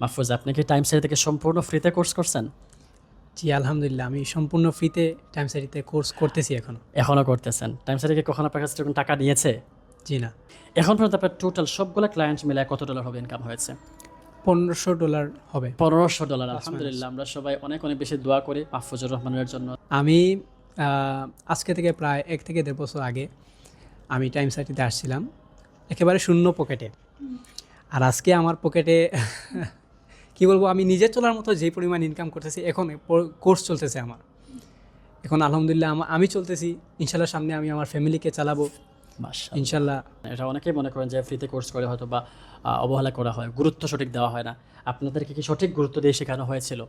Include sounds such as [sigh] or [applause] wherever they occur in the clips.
মাহফুজ আপনি কি time side থেকে সম্পূর্ণ ফ্রিতে কোর্স করছেন? জি আলহামদুলিল্লাহ আমি সম্পূর্ণ ফ্রিতে টাইম সারিতে কোর্স করতেছি এখন। এখনও করতেছেন। টাইম থেকে কখন আপনার কাছে যখন টাকা নিয়েছে? জি না। এখন পর্যন্ত আপনার টোটাল সবগুলো ক্লায়েন্ট মিলে কত ডলার হবে ইনকাম হয়েছে? পনেরোশো ডলার হবে। পনেরোশো ডলার আলহামদুলিল্লাহ আমরা সবাই অনেক অনেক বেশি দোয়া করি মাহফুজুর রহমানের জন্য। আমি আজকে থেকে প্রায় এক থেকে দেড় বছর আগে আমি টাইম সাইটিতে আসছিলাম একেবারে শূন্য পকেটে আর আজকে আমার পকেটে [laughs] কি বলব আমি নিজে চলার মতো যে পরিমাণ ইনকাম করতেছি এখন কোর্স চলতেছে আমার। এখন আলহামদুলিল্লাহ আমা- চলতেছি ইনশাল্লাহ সামনে আমি আমার ফ্যামিলিকে চালাবো। ইনশাল্লাহ। এটা অনেকেই মনে করেন যে ফ্রিতে কোর্স করে হয়তো বা অবহেলা করা হয় গুরুত্ব সঠিক দেওয়া হয় না। আপনাদেরকে কি সঠিক গুরুত্ব দিয়ে শেখানো হয়েছিল?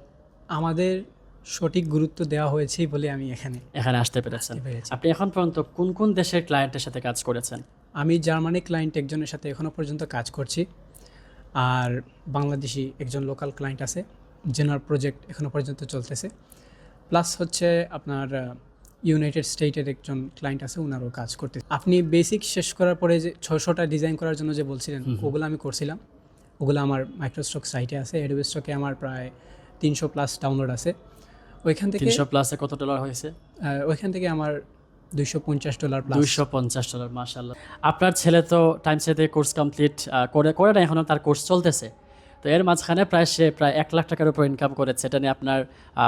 আমাদের সঠিক গুরুত্ব দেওয়া হয়েছেই বলে আমি এখানে এখানে আসতে পেরেছেন। আপনি এখন পর্যন্ত কোন কোন দেশের ক্লায়েন্টের সাথে কাজ করেছেন? আমি জার্মানি ক্লায়েন্ট একজনের সাথে এখনও পর্যন্ত কাজ করছি। আর বাংলাদেশি একজন লোকাল ক্লায়েন্ট আছে জেনার প্রজেক্ট এখনও পর্যন্ত চলতেছে। প্লাস হচ্ছে আপনার ইউনাইটেড স্টেটের একজন ক্লায়েন্ট আছে ওনারও কাজ করতে আপনি বেসিক শেষ করার পরে যে ছশোটা ডিজাইন করার জন্য যে বলছিলেন ওগুলো আমি করছিলাম। ওগুলো আমার মাইক্রোস্টক সাইটে আছে অ্যাডোবে স্টকে আমার প্রায় তিনশো প্লাস ডাউনলোড আছে। ওইখান থেকে তিনশো প্লাসে কত ডলার হয়েছে? ওইখান থেকে আমার দুইশো পঞ্চাশ ডলার প্লাস দুইশো পঞ্চাশ ডলার আপনার ছেলে তো টাইম সাথে কোর্স কমপ্লিট করে করে না এখনও তার কোর্স চলতেছে। তো এর মাঝখানে প্রায় সে প্রায় এক লাখ টাকার উপর ইনকাম করেছে। এটা নিয়ে আপনার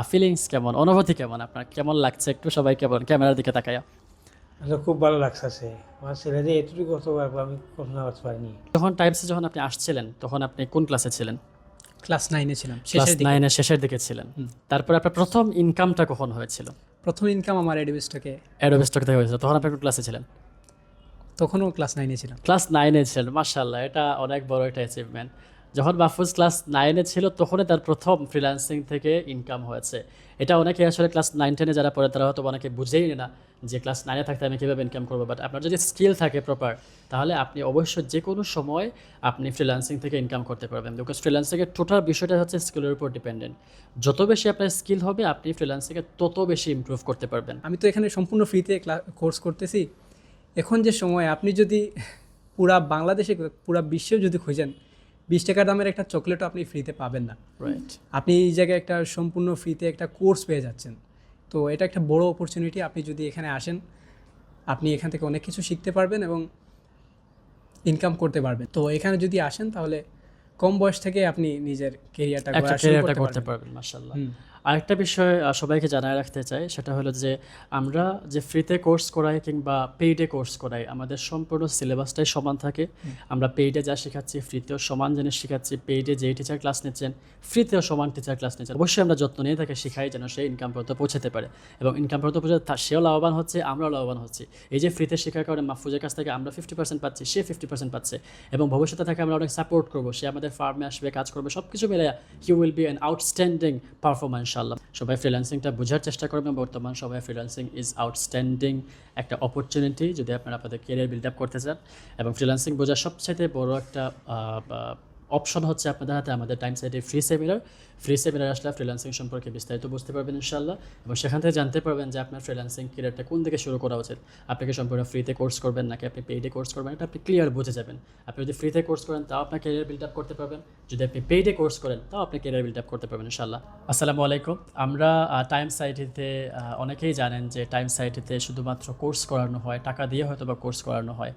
ফিলিংস কেমন? অনুভূতি কেমন আপনার? কেমন লাগছে? একটু সবাই কেমন? ক্যামেরার দিকে তাকায়া। খুব ভালো লাগছে আমার ছেলে যে এতটুকু করতে পারব আমি কল্পনা করতে পারিনি। যখন টাইমসে যখন আপনি আসছিলেন তখন আপনি কোন ক্লাসে ছিলেন? ক্লাস নাইনে ছিলাম ক্লাস শেষের দিকে। নাইনের শেষের দিকে ছিলেন। তারপরে আপনার প্রথম ইনকামটা কখন হয়েছিল? প্রথম ইনকাম আমার অ্যাডোবে স্টকে অ্যাডোবে স্টক থেকে হয়েছিল। তখন আপনি ক্লাসে ছিলেন? তখনও ক্লাস নাইনে ছিলাম। ক্লাস নাইনে ছিলেন। মার্শাল্লাহ এটা অনেক বড় একটা অ্যাচিভমেন্ট যখন মাহফুজ ক্লাস নাইনে ছিল, তখনই তার প্রথম ফ্রিল্যান্সিং থেকে ইনকাম হয়েছে। এটা অনেকে আসলে ক্লাস নাইন টেনে যারা পড়ে, তারা হয়তো অনেকে বুঝেই না যে ক্লাস নাইনে থাকতে আমি কীভাবে ইনকাম করব। বাট আপনার যদি স্কিল থাকে প্রপার তাহলে আপনি অবশ্যই যে কোনো সময় আপনি ফ্রিল্যান্সিং থেকে ইনকাম করতে পারবেন। বিকজ ফ্রিল্যান্সিংয়ের টোটাল বিষয়টা হচ্ছে স্কিলের উপর ডিপেন্ডেন্ট যত বেশি আপনার স্কিল হবে, আপনি ফ্রিল্যান্সিংয়ে তত বেশি ইমপ্রুভ করতে পারবেন। আমি তো এখানে সম্পূর্ণ ফ্রিতে কোর্স করতেছি। এখন যে সময়, আপনি যদি পুরা বাংলাদেশে, পুরা বিশ্বেও যদি খুঁজেন বিশ টাকা দামের একটা চকলেটও আপনি ফ্রিতে পাবেন না। আপনি এই জায়গায় একটা সম্পূর্ণ ফ্রিতে একটা কোর্স পেয়ে যাচ্ছেন। তো এটা একটা বড় অপরচুনিটি আপনি যদি এখানে আসেন আপনি এখান থেকে অনেক কিছু শিখতে পারবেন এবং ইনকাম করতে পারবেন। তো এখানে যদি আসেন তাহলে কম বয়স থেকে আপনি নিজের কেরিয়ারটা করতে পারবেন। মার্শাল্লাহ আরেকটা বিষয় সবাইকে জানায় রাখতে চাই সেটা হলো যে আমরা যে ফ্রিতে কোর্স করাই কিংবা পেইডে কোর্স করাই আমাদের সম্পূর্ণ সিলেবাসটাই সমান থাকে। আমরা পেইডে যা শেখাচ্ছি ফ্রিতেও সমান জিনিস শেখাচ্ছি পেইডে যেই টিচার ক্লাস নিচ্ছেন ফ্রিতেও সমান টিচার ক্লাস নিচ্ছেন। অবশ্যই আমরা যত্ন নিয়ে তাকে শেখাই যেন সে ইনকাম পর্যন্ত পৌঁছাতে পারে। এবং ইনকাম পর্যন্ত পৌঁছাতে সেও লাভবান হচ্ছে আমরাও লাভবান হচ্ছি। এই যে ফ্রিতে শেখার কারণে মাহফুজের কাছ থেকে আমরা ফিফটি পার্সেন্ট পাচ্ছি সে ফিফটি পার্সেন্ট পাচ্ছে। এবং ভবিষ্যতে তাকে আমরা অনেক সাপোর্ট করব সে আমাদের ফার্মে আসবে কাজ করবে সব কিছু মিলে he will be an outstanding performance ইনশাল্লাহ সবাই ফ্রিল্যান্সিংটা বোঝার চেষ্টা করবেন। বর্তমান সবাই ফ্রিল্যান্সিং ইজ আউটস্ট্যান্ডিং একটা অপরচুনিটি যদি আপনারা আপনাদের কেরিয়ার বিল্ড আপ করতে চান। এবং ফ্রিল্যান্সিং বোঝার সবচাইতে বড় একটা অপশন হচ্ছে আপনাদের হাতে আমাদের টাইম সাইটে ফ্রি সেমিনার ফ্রি সেমিনার আসলে ফ্রিল্যান্সিং সম্পর্কে বিস্তারিত বুঝতে পারবেন ইনশাল্লাহ এবং সেখান থেকে জানতে পারবেন যে আপনার ফ্রিল্যান্সিং কেরিয়ারটা কোন দিকে শুরু করা উচিত। আপনি কি সম্পূর্ণ ফ্রিতে কোর্স করবেন নাকি আপনি পেইডে কোর্স করবেন? এটা আপনি ক্লিয়ার বুঝে যাবেন। আপনি যদি ফ্রিতে কোর্স করেন, তাও আপনার ক্যারিয়ার বিল্ড আপ করতে পারবেন। যদি আপনি পেইডে কোর্স করেন, তাও আপনি ক্যারিয়ার বিল্ড আপ করতে পারবেন ইনশাল্লাহ আসসালামু আলাইকুম। আমরা টাইম সাইটিতে অনেকেই জানেন যে টাইম সাইটিতে শুধুমাত্র কোর্স করানো হয়, টাকা দিয়ে হয়তো বা কোর্স করানো হয়।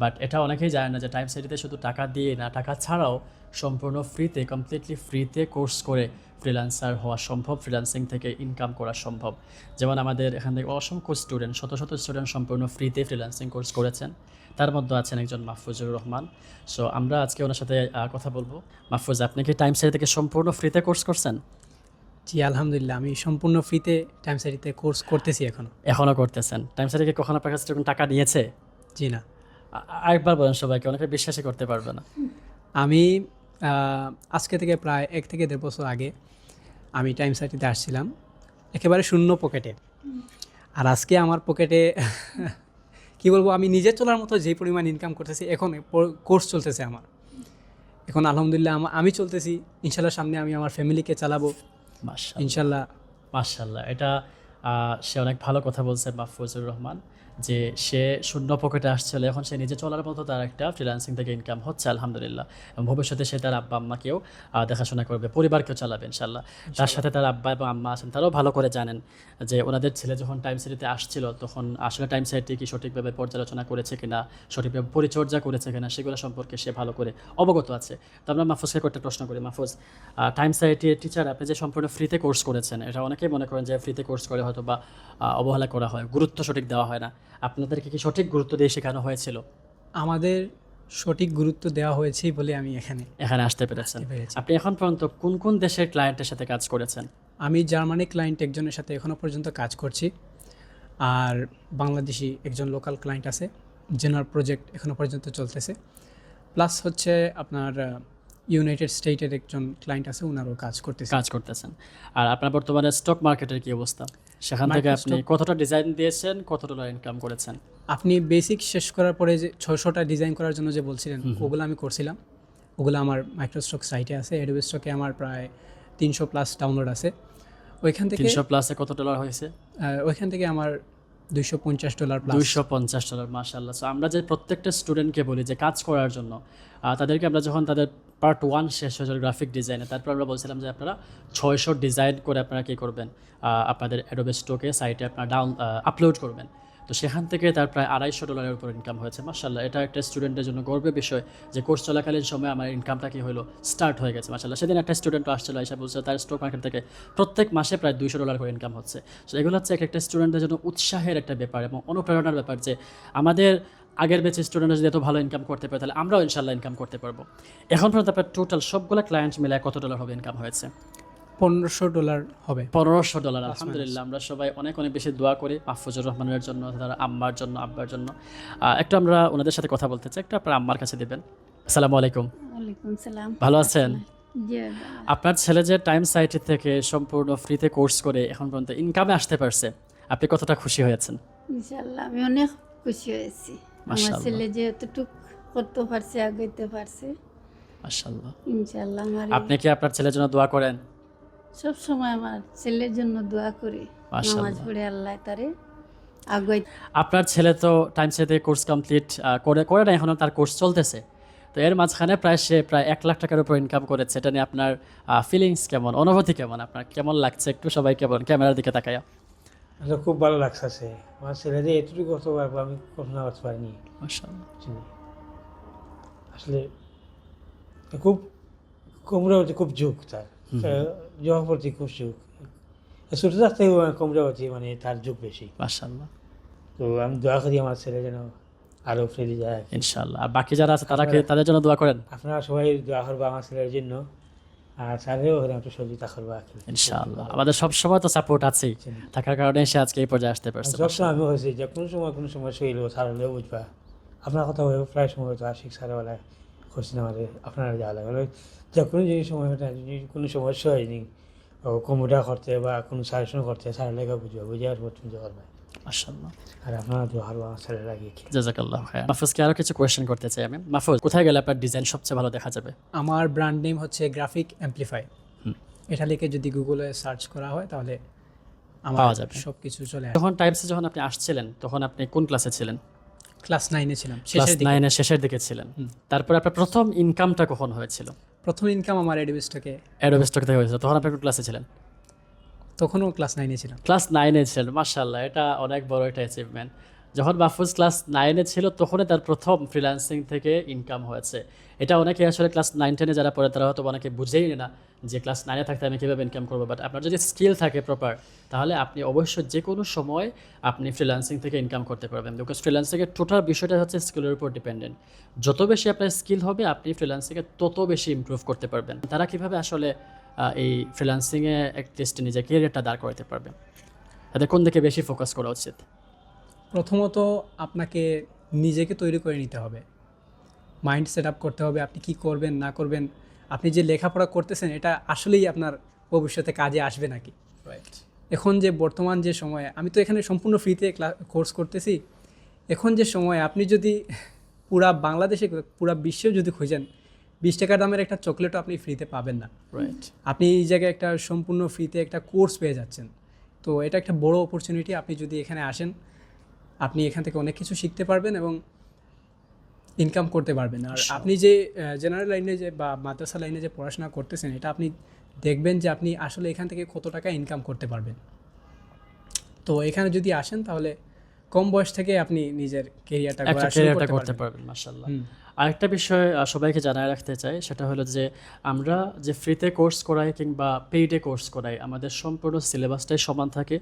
বাট এটা অনেকেই জানেন না যে টাইম সাইটিতে শুধু টাকা দিয়ে না, টাকা ছাড়াও সম্পূর্ণ ফ্রিতে কমপ্লিটলি ফ্রিতে কোর্স করে ফ্রিল্যান্সার হওয়া সম্ভব ফ্রিল্যান্সিং থেকে ইনকাম করা সম্ভব। যেমন আমাদের এখান থেকে অসংখ্য স্টুডেন্ট শত শত স্টুডেন্ট সম্পূর্ণ ফ্রিতে ফ্রিল্যান্সিং কোর্স করেছেন। তার মধ্যে আছেন একজন মাহফুজুর রহমান। সো আমরা আজকে ওনার সাথে কথা বলব। মাহফুজ আপনি কি টাইম সাইট থেকে সম্পূর্ণ ফ্রিতে কোর্স করছেন? জি আলহামদুলিল্লাহ। আমি সম্পূর্ণ ফ্রিতে টাইম সারিতে কোর্স করতেছি এখনও। এখনও করতেছেন। টাইম সাইট কখনো কখন আপনার কাছে টাকা নিয়েছে? জি না। আরেকবার বলেন সবাইকে অনেকে বিশ্বাসই করতে পারবে না। আমি আজকে থেকে প্রায় এক থেকে দেড় বছর আগে আমি টাইম সাইটিতে আসছিলাম একেবারে শূন্য পকেটে। আর আজকে আমার পকেটে [laughs] কি বলব আমি নিজে চলার মতো যে পরিমাণ ইনকাম করতেছি এখন কোর্স চলতেছে আমার। এখন আলহামদুলিল্লাহ আমা- আমি চলতেছি ইনশাল্লাহ সামনে আমি আমার ফ্যামিলিকে চালাবো। ইনশাল্লাহ। মাশাল্লাহ এটা সে অনেক ভালো কথা বলছে মাহফুজুর রহমান। যে সে শূন্য পকেটে আসছিল এখন সে নিজে চলার মতো তার একটা ফ্রিল্যান্সিং থেকে ইনকাম হচ্ছে আলহামদুলিল্লাহ। এবং ভবিষ্যতে সে তার আব্বা আম্মাকেও দেখাশোনা করবে পরিবারকেও চালাবে ইনশাল্লাহ তার সাথে তার আব্বা এবং আম্মা আছেন তারাও ভালো করে জানেন যে ওনাদের ছেলে যখন টাইম সাইটিতে আসছিল তখন আসলে টাইম সাইটটি কি সঠিকভাবে পর্যালোচনা করেছে কিনা সঠিকভাবে পরিচর্যা করেছে কিনা সেগুলো সম্পর্কে সে ভালো করে অবগত আছে। তো আমরা মাহফুজকে একটা প্রশ্ন করি মাহফুজ টাইম সাইটের টিচার আপনি যে সম্পূর্ণ ফ্রিতে কোর্স করেছেন এটা অনেকেই মনে করেন যে ফ্রিতে কোর্স করে হয়তো বা অবহেলা করা হয় গুরুত্ব সঠিক দেওয়া হয় না। আপনাদেরকে কি সঠিক গুরুত্ব দিয়ে শেখানো হয়েছিল? আমাদের সঠিক গুরুত্ব দেওয়া হয়েছেই বলে আমি এখানে এখানে আসতে পেরেছেন। আপনি এখন পর্যন্ত কোন কোন দেশের ক্লায়েন্টের সাথে কাজ করেছেন? আমি জার্মানি ক্লায়েন্ট একজনের সাথে এখনও পর্যন্ত কাজ করছি। আর বাংলাদেশি একজন লোকাল ক্লায়েন্ট আছে জেনার প্রজেক্ট এখনও পর্যন্ত চলতেছে। প্লাস হচ্ছে আপনার ইউনাইটেড স্টেটের একজন ক্লায়েন্ট আছে ওনারও কাজ করতেছে। কাজ করতেছেন। আর আপনার বর্তমানে স্টক মার্কেটের কি অবস্থা? সেখান থেকে আপনি কতটা ডিজাইন দিয়েছেন কত ডলার ইনকাম করেছেন? আপনি বেসিক শেষ করার পরে যে ছশোটা ডিজাইন করার জন্য যে বলছিলেন ওগুলো আমি করছিলাম। ওগুলো আমার মাইক্রোস্টক সাইটে আছে স্টকে আমার প্রায় তিনশো প্লাস ডাউনলোড আছে। ওইখান থেকে তিনশো প্লাসে কত ডলার হয়েছে? ওইখান থেকে আমার দুইশো পঞ্চাশ ডলার দুইশো পঞ্চাশ ডলার মাশাল্লাহ সো আমরা যে প্রত্যেকটা স্টুডেন্টকে বলি যে কাজ করার জন্য তাদেরকে আমরা যখন তাদের পার্ট ওয়ান শেষ হয়েছিল গ্রাফিক ডিজাইনে তারপর আমরা বলছিলাম যে আপনারা ছয়শো ডিজাইন করে আপনারা কী করবেন? আপনাদের অ্যাডোবে স্টোকে সাইটে আপনারা ডাউন আপলোড করবেন। তো সেখান থেকে তার প্রায় আড়াইশো ডলারের উপর ইনকাম হয়েছে। মার্শাল্লাহ এটা একটা স্টুডেন্টের জন্য গর্বের বিষয় যে কোর্স চলাকালীন সময় আমার ইনকামটা কি হলো? স্টার্ট হয়ে গেছে মার্শাল্লাহ সেদিন একটা স্টুডেন্টও আসছিল, এসে বলছে তার স্টক মার্কেট থেকে প্রত্যেক মাসে প্রায় দুইশো ডলার করে ইনকাম হচ্ছে। সো এগুলো হচ্ছে এক একটা স্টুডেন্টের জন্য উৎসাহের একটা ব্যাপার এবং অনুপ্রেরণার ব্যাপার যে আমাদের আগের ব্যাচের স্টুডেন্টরা যদি এত ভালো ইনকাম করতে পারে তাহলে আমরাও ইনশাল্লাহ ইনকাম করতে পারব। এখন পর্যন্ত আপনার টোটাল সবগুলো ক্লায়েন্ট মিলে কত ডলার হবে ইনকাম হয়েছে? পনেরোশো ডলার হবে। পনেরোশো ডলার আলহামদুলিল্লাহ। আমরা সবাই অনেক অনেক বেশি দোয়া করি মাহফুজুর রহমানের জন্য তার আম্মার জন্য আব্বার জন্য। একটু আমরা ওনাদের সাথে কথা বলতে চাই একটু আপনার আম্মার কাছে দেবেন। আসসালামু আলাইকুম। সালাম ভালো আছেন? আপনার ছেলে যে টাইম সাইট থেকে সম্পূর্ণ ফ্রিতে কোর্স করে এখন পর্যন্ত ইনকামে আসতে পারছে আপনি কতটা খুশি হয়েছেন? ইনশাল্লাহ আমি অনেক খুশি হয়েছি। আমার ছেলে যে করতে পারছে আগাইতে পারছে। আমার আপনি কি আপনার ছেলের জন্য দোয়া করেন? সব সময় আমার ছেলের জন্য দোয়া করি। নামাজ পড়ে আল্লাহ তারে আগাই আপনার ছেলে তো টাইম সাইটে কোর্স কমপ্লিট করে করে না এখনও তার কোর্স চলতেছে। তো এর মাঝখানে প্রায় সে প্রায় এক লাখ টাকার উপর ইনকাম করেছে। এটা নিয়ে আপনার ফিলিংস কেমন? অনুভূতি কেমন আপনার? কেমন লাগছে? একটু সবাই কেমন? ক্যামেরার দিকে তাকায়া। আসলে খুব ভালো লাগছে আমার ছেলে যে এতটুকু করতে পারব আমি কল্পনা করতে পারিনি। আসলে খুব কোমরাবতী খুব ঝুঁক তার। জবার প্রতি খুব ঝুঁক ছোটো থাকতে কোমরাবতী মানে তার ঝুঁক বেশি। তো আমি দোয়া করি আমার ছেলে যেন আরও ফ্রেলি যায়। ইনশাআল্লাহ। আর বাকি যারা আছে তারা তাদের জন্য দোয়া করেন? আপনারা সবাই দোয়া করব আমার ছেলের জন্য। ইনশাআল্লাহ। আমাদের সব সময় তো সাপোর্ট আছেই। থাকার কারণে সে আজকে এই পর্যায়ে আসতে পারছে সবসময় আমি হয়েছি যে কোনো সময় কোনো সময় শরীর স্যার হলেও বুঝবা। আপনার কথা বলে প্রায় সময় হয়তো আশিক স্যারওয়ালা করছেন আমাদের আপনারা যাওয়া লাগে যে কোনো জিনিস সময় কোনো সমস্যা হয়নি ও কম্পিউটার করতে বা কোনো সাজেশন করতে স্যার লেখা বুঝবে বুঝে আর পর্যন্ত করবে মাশাআল্লাহ আর আপনারা তো হারবো আমার ছেলে জাজাকাল্লাহ খায়র মাহফুজকে আরও কিছু কোয়েশ্চেন করতে চাই আমি মাহফুজ কোথায় গেলে আপনার ডিজাইন সবচেয়ে ভালো দেখা যাবে আমার ব্র্যান্ড নেম হচ্ছে গ্রাফিক অ্যাম্প্লিফাই এটা লিখে যদি গুগলে সার্চ করা হয় তাহলে পাওয়া যাবে। সব কিছু চলে যখন টাইমসে যখন আপনি আসছিলেন তখন আপনি কোন ক্লাসে ছিলেন? ক্লাস নাইনে ছিলাম। ক্লাস শেষের দিকে। নাইনের শেষের দিকে ছিলেন। তারপর আপনার প্রথম ইনকামটা কখন হয়েছিল? প্রথম ইনকাম আমার এডুবিস্টকে অ্যাডোবে থেকে হয়েছিল। তখন আপনি কোন ক্লাসে ছিলেন? তখনও ক্লাস নাইনে ছিলাম। ক্লাস নাইনে ছিলেন মার্শাল্লাহ এটা অনেক বড় একটা অ্যাচিভমেন্ট যখন মাহফুজ ক্লাস নাইনে ছিল, তখনই তার প্রথম ফ্রিল্যান্সিং থেকে ইনকাম হয়েছে। এটা অনেকে আসলে ক্লাস নাইন টেনে যারা পড়ে, তারা হয়তো অনেকে বুঝেই না যে ক্লাস নাইনে থাকতে আমি কীভাবে ইনকাম করব। বাট আপনার যদি স্কিল থাকে প্রপার তাহলে আপনি অবশ্যই যে কোনো সময় আপনি ফ্রিল্যান্সিং থেকে ইনকাম করতে পারবেন। বিকজ ফ্রিল্যান্সিংয়ের টোটাল বিষয়টা হচ্ছে স্কিলের উপর ডিপেন্ডেন্ট যত বেশি আপনার স্কিল হবে, আপনি ফ্রিল্যান্সিংয়ে তত বেশি ইমপ্রুভ করতে পারবেন। তারা কীভাবে আসলে এই ফ্রিল্যান্সিংয়ে একলিস্ট নিজের কেরিয়ারটা দাঁড় করাতে পারবে। তাদের কোন দিকে বেশি ফোকাস করা উচিত? প্রথমত আপনাকে নিজেকে তৈরি করে নিতে হবে। মাইন্ড সেট আপ করতে হবে আপনি কি করবেন না করবেন। আপনি যে লেখাপড়া করতেছেন এটা আসলেই আপনার ভবিষ্যতে কাজে আসবে নাকি? এখন যে বর্তমান যে সময়ে আমি তো এখানে সম্পূর্ণ ফ্রিতে কোর্স করতেছি। এখন যে সময়ে আপনি যদি পুরা বাংলাদেশে পুরা বিশ্বেও যদি খুঁজেন বিশ টাকা দামের একটা চকলেটও আপনি ফ্রিতে পাবেন না। রাইট আপনি এই জায়গায় একটা সম্পূর্ণ ফ্রিতে একটা কোর্স পেয়ে যাচ্ছেন। তো এটা একটা বড় অপরচুনিটি আপনি যদি এখানে আসেন আপনি এখান থেকে অনেক কিছু শিখতে পারবেন এবং ইনকাম করতে পারবেন। আর আপনি যে জেনারেল লাইনে যে বা মাদ্রাসা লাইনে যে পড়াশোনা করতেছেন এটা আপনি দেখবেন যে আপনি আসলে এখান থেকে কত টাকা ইনকাম করতে পারবেন। তো এখানে যদি আসেন তাহলে কম বয়স থেকে আপনি নিজের কেরিয়ারটা করতে পারবেন। মাসাল্লাহ আরেকটা বিষয় সবাইকে জানায় রাখতে চাই সেটা হলো যে আমরা যে ফ্রিতে কোর্স করাই কিংবা পেইডে কোর্স করাই আমাদের সম্পূর্ণ সিলেবাসটাই সমান থাকে।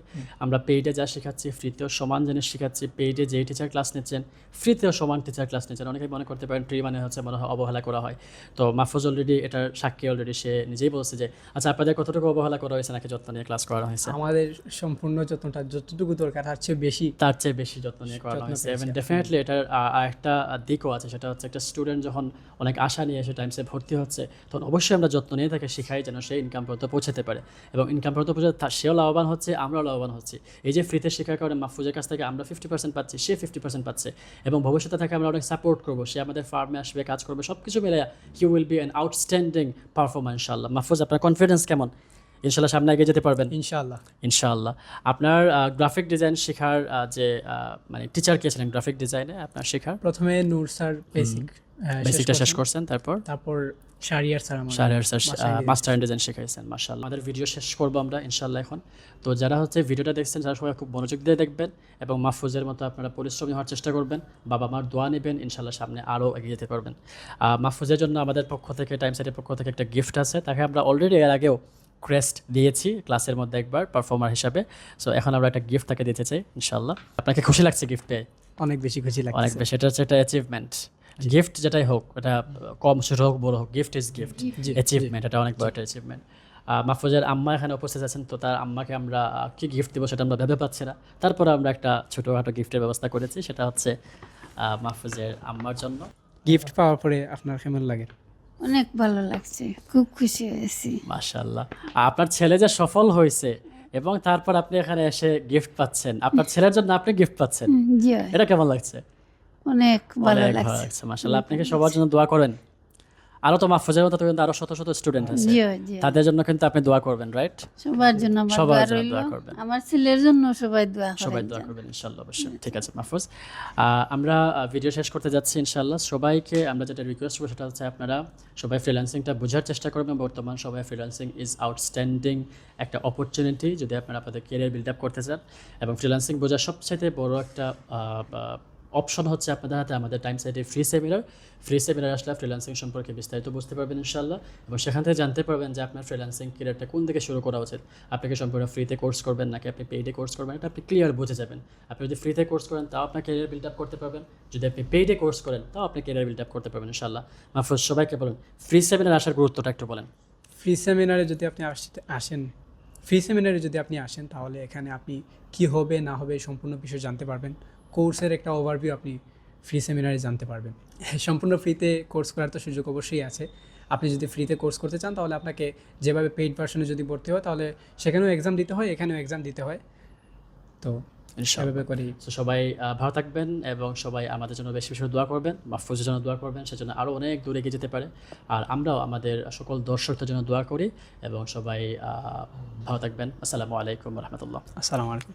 আমরা পেইডে যা শেখাচ্ছি ফ্রিতেও সমান জিনিস শেখাচ্ছি পেইডে যেই টিচার ক্লাস নিচ্ছেন ফ্রিতেও সমান টিচার ক্লাস নিচ্ছেন। অনেকে মনে করতে পারেন ফ্রি মানে হচ্ছে মনে হয় অবহেলা করা হয়। তো মাহফুজ অলরেডি এটার সাক্ষী অলরেডি সে নিজেই বলছে যে আচ্ছা আপনাদের কতটুকু অবহেলা করা হয়েছে নাকি যত্ন নিয়ে ক্লাস করা হয়েছে? আমাদের সম্পূর্ণ যত্নটা যতটুকু দরকার তার চেয়ে বেশি তার চেয়ে বেশি যত্ন নিয়ে যত্ন হয়েছে। এবং ডেফিনেটলি এটার আরেকটা দিকও আছে সেটা হচ্ছে একটা স্টুডেন্ট যখন অনেক আশা নিয়ে এসে টাইমসে ভর্তি হচ্ছে, তখন অবশ্যই আমরা যত্ন নিয়ে তাকে শিখাই যেন সে ইনকাম পর্যন্ত পৌঁছাতে পারে। এবং ইনকাম পর্যন্ত পৌঁছে তা- সেও লাভবান হচ্ছে, আমরাও লাভবান হচ্ছি। এই যে ফ্রিতে শেখার কারণে মাহফুজের কাছ থেকে আমরা ফিফটি পার্সেন্ট পাচ্ছি, সে ফিফটি পার্সেন্ট পাচ্ছে। এবং ভবিষ্যতে তাকে আমরা অনেক সাপোর্ট করব, সে আমাদের ফার্মে আসবে, কাজ করবে সব কিছু মিলে he will be an outstanding performance ইনশাল্লাহ মাহফুজ, আপনার কনফিডেন্স কেমন? ইনশাল্লাহ সামনে এগিয়ে যেতে পারবেন। ইনশাআল্লাহ। ইনশাআল্লাহ। আপনার গ্রাফিক ডিজাইন শেখার যে মানে টিচার কে ছিলেন গ্রাফিক ডিজাইনে আপনার শেখার? প্রথমে নূর স্যার বেসিক বেসিকটা শেষ করছেন। তারপর? তারপর Shariar sir Shahriar sir master design শেখাইছেন মার্শাল্লাহ আমাদের ভিডিও শেষ করব আমরা ইনশাল্লাহ এখন। তো যারা হচ্ছে ভিডিওটা দেখছেন তারা সবাই খুব মনোযোগ দিয়ে দেখবেন এবং মাহফুজের মতো আপনারা পরিশ্রমী হওয়ার চেষ্টা করবেন বাবা মার দোয়া নেবেন ইনশাল্লাহ সামনে আরও এগিয়ে যেতে পারবেন। মাহফুজের জন্য আমাদের পক্ষ থেকে টাইম সাইটের পক্ষ থেকে একটা গিফট আছে তাকে আমরা অলরেডি এর আগেও ক্রেস্ট দিয়েছি ক্লাসের মধ্যে একবার পারফর্মার হিসাবে। সো এখন আমরা একটা গিফট তাকে দিতে চাই ইনশাল্লাহ আপনাকে খুশি লাগছে গিফট পেয়ে অনেক বেশি খুশি লাগছে। অনেক বেশি এটা হচ্ছে একটা অ্যাচিভমেন্ট গিফট যেটাই হোক এটা কম ছোট হোক বড় হোক গিফট ইজ গিফট অ্যাচিভমেন্ট এটা অনেক বড় একটা অ্যাচিভমেন্ট মাহফুজের আম্মা এখানে উপস্থিত আছেন তো তার আম্মাকে আমরা কি গিফট দেবো সেটা আমরা ভেবে পাচ্ছি না। তারপরে আমরা একটা ছোটোখাটো গিফটের ব্যবস্থা করেছি সেটা হচ্ছে মাহফুজের আম্মার জন্য। গিফট পাওয়ার পরে আপনার কেমন লাগে? অনেক ভালো লাগছে খুব খুশি হয়েছি। মাশাল্লাহ আপনার ছেলে যে সফল হয়েছে এবং তারপর আপনি এখানে এসে গিফট পাচ্ছেন আপনার ছেলের জন্য আপনি গিফট পাচ্ছেন। এটা কেমন লাগছে? অনেক ভালো লাগছে। লাগছে মাশাল্লাহ আপনাকে সবার জন্য দোয়া করেন। আরও তো মাহফুজের মতো তো কিন্তু আরও শত শত স্টুডেন্ট আছে। হয়, হয়। তাদের জন্য কিন্তু আপনি দোয়া করবেন রাইট সবার জন্য সবার জন্য দোয়া করবেন। আমার ছেলের জন্য সবাই দোয়া সবাই দোয়া করবেন ইনশাল্লাহ অবশ্যই। ঠিক আছে মাহফুজ। আমরা ভিডিও শেষ করতে যাচ্ছি ইনশাল্লাহ সবাইকে আমরা যেটা রিকোয়েস্ট করব সেটা হচ্ছে আপনারা সবাই ফ্রিল্যান্সিংটা বোঝার চেষ্টা করবেন বর্তমান সবাই ফ্রিল্যান্সিং ইজ আউটস্ট্যান্ডিং একটা অপরচুনিটি যদি আপনারা আপনাদের কেরিয়ার বিল্ড আপ করতে চান এবং ফ্রিল্যান্সিং বোঝার সবচেয়ে বড় একটা অপশন হচ্ছে আপনাদের হাতে আমাদের টাইম সাইটে ফ্রি সেমিনার ফ্রি সেমিনার আসলে ফ্রিল্যান্সিং সম্পর্কে বিস্তারিত বুঝতে পারবেন ইনশাল্লাহ এবং সেখান থেকে জানতে পারবেন যে আপনার ফ্রিল্যান্সিং কেরিয়ারটা কোন দিকে শুরু করা উচিত। আপনি কি সম্পূর্ণ ফ্রিতে কোর্স করবেন নাকি আপনি পেইডে কোর্স করবেন? এটা আপনি ক্লিয়ার বুঝে যাবেন। আপনি যদি ফ্রিতে কোর্স করেন, তাও আপনার কেরিয়ার বিল্ড আপ করতে পারবেন। যদি আপনি পেইডে কোর্স করেন, তাও আপনি কেরিয়ার বিল্ড আপ করতে পারবেন ইনশাল্লাহ মাহফুজ, সবাইকে বলুন ফ্রি সেমিনার আসার গুরুত্বটা একটু বলেন। ফ্রি সেমিনারে যদি আপনি আসেন ফ্রি সেমিনারে যদি আপনি আসেন, তাহলে এখানে আপনি কি হবে, না হবে সম্পূর্ণ বিষয় জানতে পারবেন। কোর্সের একটা ওভারভিউ আপনি ফ্রি সেমিনারে জানতে পারবেন। সম্পূর্ণ ফ্রিতে কোর্স করার তো সুযোগ অবশ্যই আছে। আপনি যদি ফ্রিতে কোর্স করতে চান তাহলে আপনাকে যেভাবে পেইড ভার্সনে যদি ভর্তি হয় তাহলে সেখানেও এক্সাম দিতে হয় এখানেও এক্সাম দিতে হয়। তো সেভাবে করেই। তো সবাই ভালো থাকবেন এবং সবাই আমাদের জন্য বেশি বেশি দোয়া করবেন মাহফুজের জন্য দোয়া করবেন সেজন্য আরও অনেক দূরে এগিয়ে যেতে পারে। আর আমরাও আমাদের সকল দর্শকদের জন্য দোয়া করি এবং সবাই ভালো থাকবেন। আসসালামু আলাইকুম রহমতুল্লাহ। আসসালামু আলাইকুম।